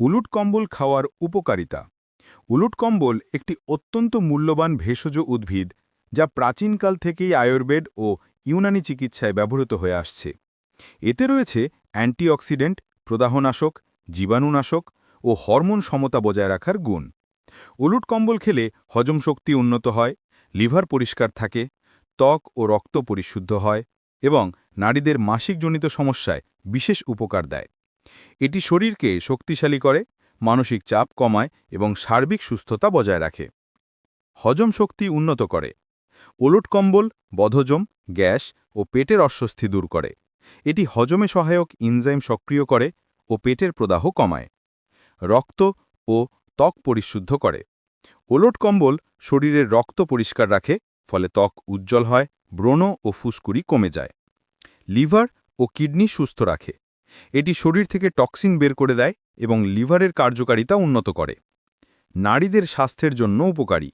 উলুট কম্বল খাওয়ার উপকারিতা। উলুট কম্বল একটি অত্যন্ত মূল্যবান ভেষজ উদ্ভিদ যা প্রাচীনকাল থেকেই আয়ুর্বেদ ও ইউনানি চিকিৎসায় ব্যবহৃত হয়ে আসছে। এতে রয়েছে অ্যান্টিঅক্সিডেন্ট, প্রদাহনাশক, জীবাণুনাশক ও হরমোন সমতা বজায় রাখার গুণ। উলুট কম্বল খেলে হজম শক্তি উন্নত হয়, লিভার পরিষ্কার থাকে, ত্বক ও রক্ত পরিশুদ্ধ হয় এবং নারীদের মাসিকজনিত সমস্যায় বিশেষ উপকার দেয়। এটি শরীরকে শক্তিশালী করে, মানসিক চাপ কমায় এবং সার্বিক সুস্থতা বজায় রাখে। হজম শক্তি উন্নত করে। ওলট কম্বল বধজম গ্যাস ও পেটের অস্বস্তি দূর করে। এটি হজমে সহায়ক ইনজাইম সক্রিয় করে ও পেটের প্রদাহ কমায়। রক্ত ও ত্বক পরিশুদ্ধ করে। ওলট কম্বল শরীরের রক্ত পরিষ্কার রাখে, ফলে ত্বক উজ্জ্বল হয়, ব্রণ ও ফুসকুড়ি কমে যায়। লিভার ও কিডনি সুস্থ রাখে। এটি শরীর থেকে টক্সিন বের করে দেয় এবং লিভারের কার্যকারিতা উন্নত করে। নারীদের স্বাস্থ্যের জন্য উপকারী।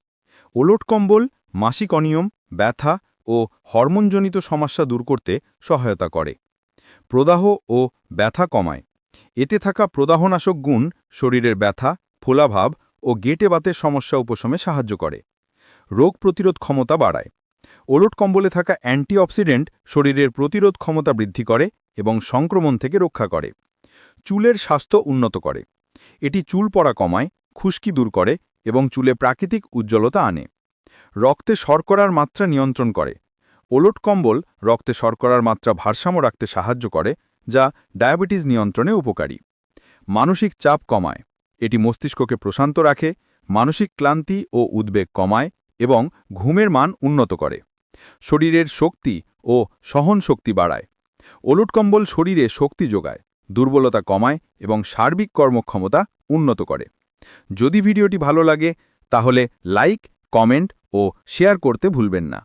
ওলট কম্বল, মাসিক অনিয়ম, ব্যথা ও হরমোনজনিত সমস্যা দূর করতে সহায়তা করে। প্রদাহ ও ব্যথা কমায়। এতে থাকা প্রদাহনাশক গুণ শরীরের ব্যথা, ফোলাভাব ও গেটে বাতের সমস্যা উপশমে সাহায্য করে। রোগ প্রতিরোধ ক্ষমতা বাড়ায়। ওলট কম্বলে থাকা অ্যান্টিঅক্সিডেন্ট শরীরের প্রতিরোধ ক্ষমতা বৃদ্ধি করে এবং সংক্রমণ থেকে রক্ষা করে। চুলের স্বাস্থ্য উন্নত করে। এটি চুল পড়া কমায়, খুশকি দূর করে এবং চুলে প্রাকৃতিক উজ্জ্বলতা আনে। রক্তে শর্করার মাত্রা নিয়ন্ত্রণ করে। ওলট কম্বল রক্তে শর্করার মাত্রা ভারসাম্য রাখতে সাহায্য করে, যা ডায়াবেটিস নিয়ন্ত্রণে উপকারী। মানসিক চাপ কমায়। এটি মস্তিষ্ককে প্রশান্ত রাখে, মানসিক ক্লান্তি ও উদ্বেগ কমায় এবং ঘুমের মান উন্নত করে। শরীরের শক্তি ও সহন শক্তি বাড়ায় ওলুটকম্বল শরীরে শক্তি যোগায়, দুর্বলতা কমায় এবং সার্বিক কর্মক্ষমতা উন্নত করে। যদি ভিডিওটি ভালো লাগে, তাহলে লাইক, কমেন্ট ও শেয়ার করতে ভুলবেন না।